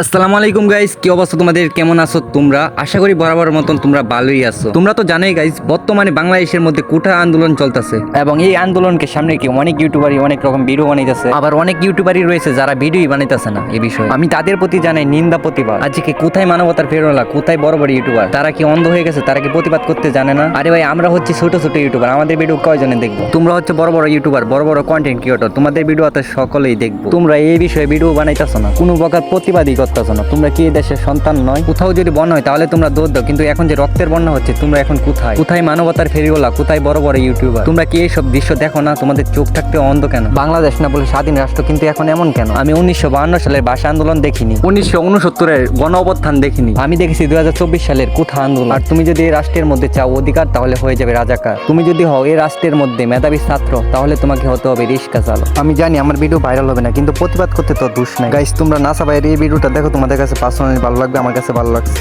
আসসালামু আলাইকুম গাইস কি অবস্থা তোমাদের? কেমন আছো তোমরা? আশা করি বরাবর মতন তোমরা ভালোই আছো। তোমরা তো জানোই গাইস বর্তমানে বাংলাদেশের মধ্যে কোঠা আন্দোলন চলতেছে। এবং এই আন্দোলনকে সামনে কি অনেক ইউটিউবারই অনেক রকম ভিডিও বানাইতেছে। আবার অনেক ইউটিউবারই রয়েছে যারা ভিডিওই বানাইতেছে না এই বিষয়ে। আমি তাদের প্রতি জানাই নিন্দা, প্রতিবাদ। আজকে কোথায় মানবতার ফেরোলা, কোথায় বড় বড় ইউটিউবার তারা কি অন্ধ হয়ে গেছে, তারা কি প্রতিবাদ করতে জানে না? আরে ভাই, আমরা হচ্ছে ছোট ছোট ইউটিউবার আমাদের ভিডিও কয়জনে দেখব? তোমরা হচ্ছে বড় বড় ইউটিউবার বড় বড় কন্টেন্ট ক্রিয়েটর তোমাদের ভিডিও সকলেই দেখব। তোমরা এই বিষয়ে ভিডিও বানাইতেছো না, কোনো প্রকার প্রতিবাদই না। তোমরা কি এই দেশের সন্তান নয়? কোথাও যদি বন্যা হয় তাহলে তোমরা দৌড় দাও। কিন্তু এখন যে রক্তের বন্যা হচ্ছে, তোমরা এখন কোথায়? কোথায় মানবতার ফেরিওলা কোথায় বড় বড় ইউটিউবার? তোমরা কি এইসব দৃশ্য দেখো না? তোমাদের চোখ থাকতে অন্ধ কেন? বাংলাদেশ না বলে স্বাধীন রাষ্ট্র কিন্তু এখন এমন কেন? আমি উনিশশো সালের ভাষা আন্দোলন দেখিনি। উনিশশো উনসত্তরের গণ অবস্থান দেখিনি। আমি দেখেছি দুই হাজার চব্বিশ সালের কোথা আন্দোলন? আর তুমি যদি এই রাষ্ট্রের মধ্যে চাও অধিকার, তাহলে হয়ে যাবে রাজাকার। তুমি যদি হও এই রাষ্ট্রের মধ্যে মেধাবী ছাত্র, তাহলে তোমাকে হতে হবে রিক্সা চালো আমি জানি আমার ভিডিও ভাইরাল হবে না, কিন্তু প্রতিবাদ করতে তো দুষ নাই। গাইস তোমরা নাসা বাইরে এই ভিডিওটা দেখো তোমাদের কাছে পার্সোনালি ভালো লাগবে আমার কাছে ভালো লাগছে।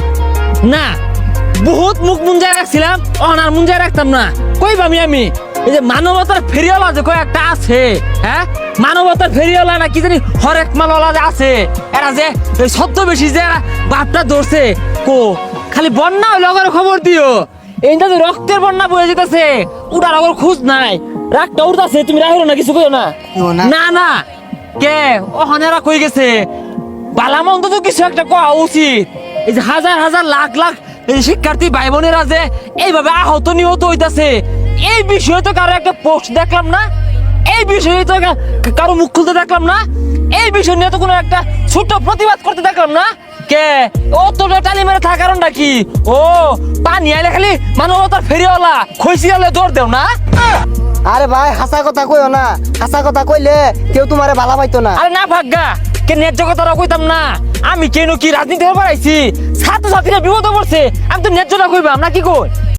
না বহুত মুখ মুঞ্জায় রাখছিলাম অনার মুঞ্জায় রাখতাম না। কই পামি আমি এই যে মানবতার ফেরিওয়ালা যে কয়েকটা আছে হ্যাঁ? মানবতার ফেরিওয়ালা না কি জানি হরেক মালওয়ালা যে আছে। এরা যে এই সদ্য বেশি যে এরা বাপটা ধরছে কো? খালি বন্যা হইলে ওদের খবর দিও। এইটা যে রক্তের বন্যা বয়ে যেতেছে উড়ার ওর খোঁজ নাই। রাগটা উড়তাছে তুমি রাখো না কিছু কইও না। না না। কে? ও হনেরা কই গেছে? বালামন্ত তো কিছু একটা করা উচিত। এই যে হাজার হাজার লাখ লাখ এই শিক্ষার্থী ভাই বোনেরা যে এইভাবে আহত নিহত হইতাছে এই বিষয়ে তো কারও একটা পোস্ট দেখলাম না? এই বিষয়ে তো কারও মুখ খুলতে দেখলাম না? এই বিষয় নিয়ে তো কোনো একটা ছোট প্রতিবাদ করতে দেখলাম না? কে? ও তো টালি মেরে থাকার কারণটা কি? ও পানি আইলে খালি মানবতার ফেরিওয়ালা খইসি আলে দৌড় দেও না? আরে ভাই হাসা কথা কইও না। হাসা কথা কইলে কেউ তোমারে ভালা পাইতো না। আরে না ভাগ্যা আমি কেন কি রাজনীতি হবার আইসি ছাত্র ছাত্রীরা বিপদ পড়ছে, আমি তো ন্যায্যটা কইবাম না কি কই?